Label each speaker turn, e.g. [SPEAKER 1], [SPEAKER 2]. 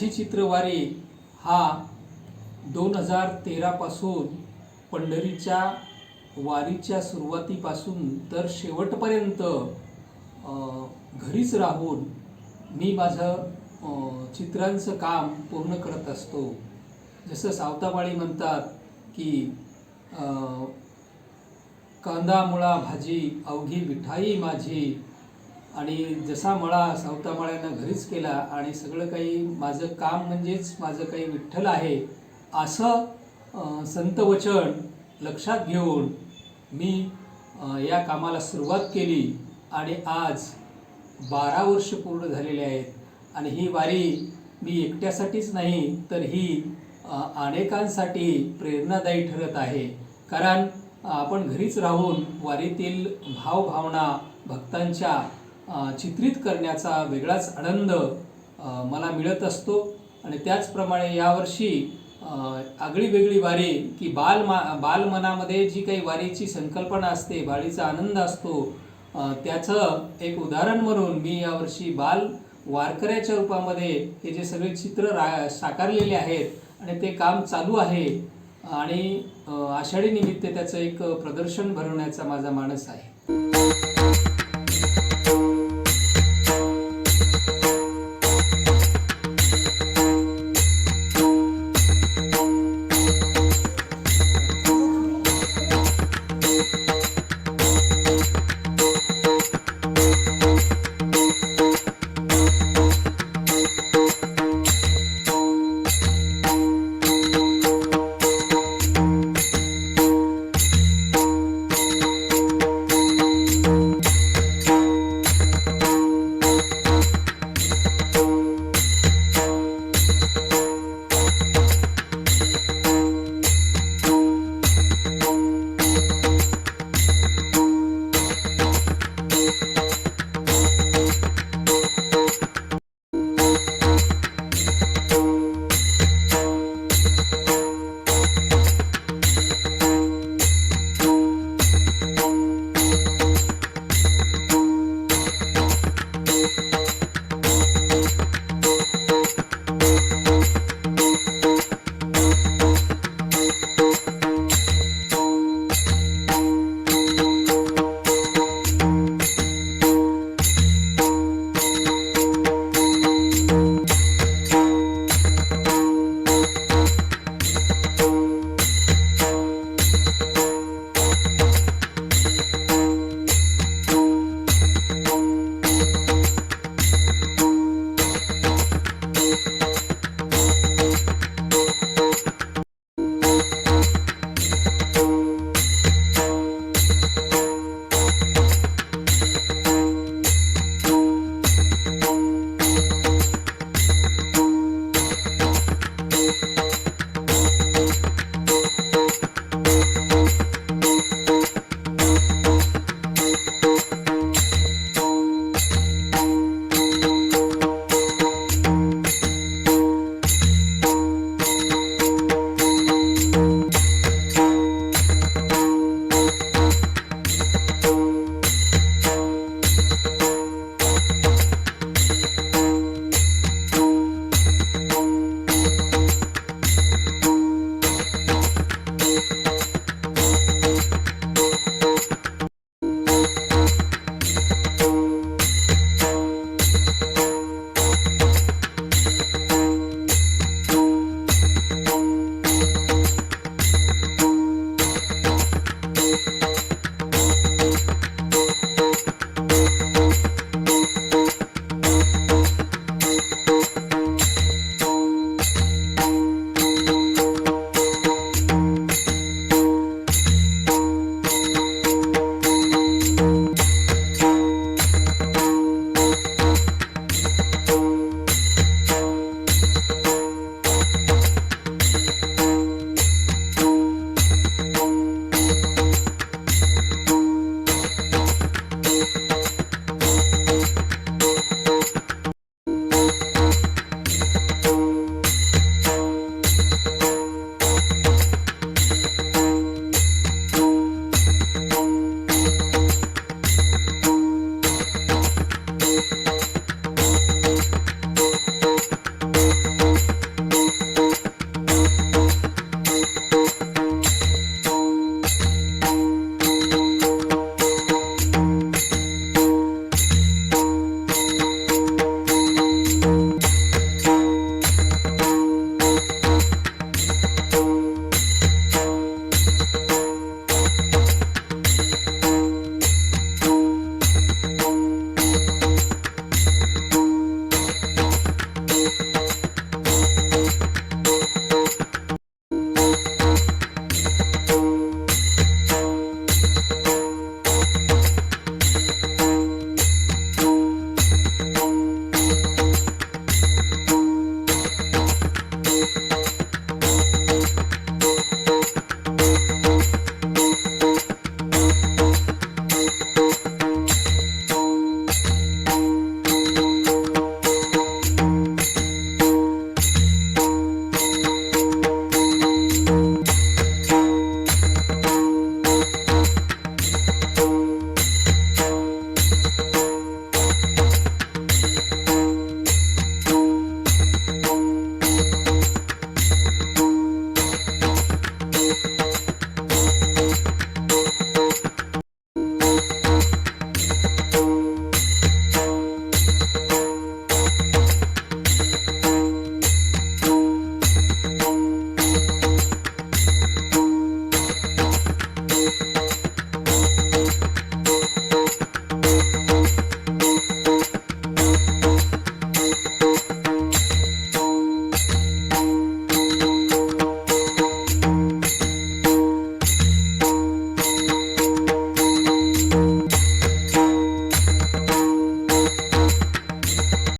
[SPEAKER 1] माझी चित्रवारी हा दोन हजार तेरापासून पंढरीच्या वारीच्या सुरुवातीपासून तर शेवटपर्यंत घरीच राहून मी माझं चित्रांचं काम पूर्ण करत असतो. जसं सावताबाळी म्हणतात की कांदा मुळा भाजी अवघी मिठाई माझी आणि जसा मळा सावतामाळ्यानं घरीच केला आणि सगळं काही माझं काम म्हणजेच माझं काही विठ्ठल आहे असं संतवचन लक्षात घेऊन मी या कामाला सुरुवात केली आणि आज बारा वर्ष पूर्ण झालेले आहेत. आणि ही वारी मी एकट्यासाठीच नाही तर ही अनेकांसाठी प्रेरणादायी ठरत आहे. कारण आपण घरीच राहून वारीतील भावभावना भक्तांच्या चित्रित करण्याचा वेगळाच आनंद मला मिळत असतो. आणि त्याचप्रमाणे यावर्षी आगळी वेगळी वारी की बाल मा बालमनामध्ये जी काही वारीची संकल्पना असते वारीचा आनंद असतो त्याचं एक उदाहरण म्हणून मी यावर्षी बाल वारकऱ्याच्या रूपामध्ये हे जे सगळे चित्र रा साकारलेले आहेत आणि ते काम चालू आहे. आणि आषाढी निमित्त त्याचं एक प्रदर्शन भरवण्याचा माझा मानस आहे.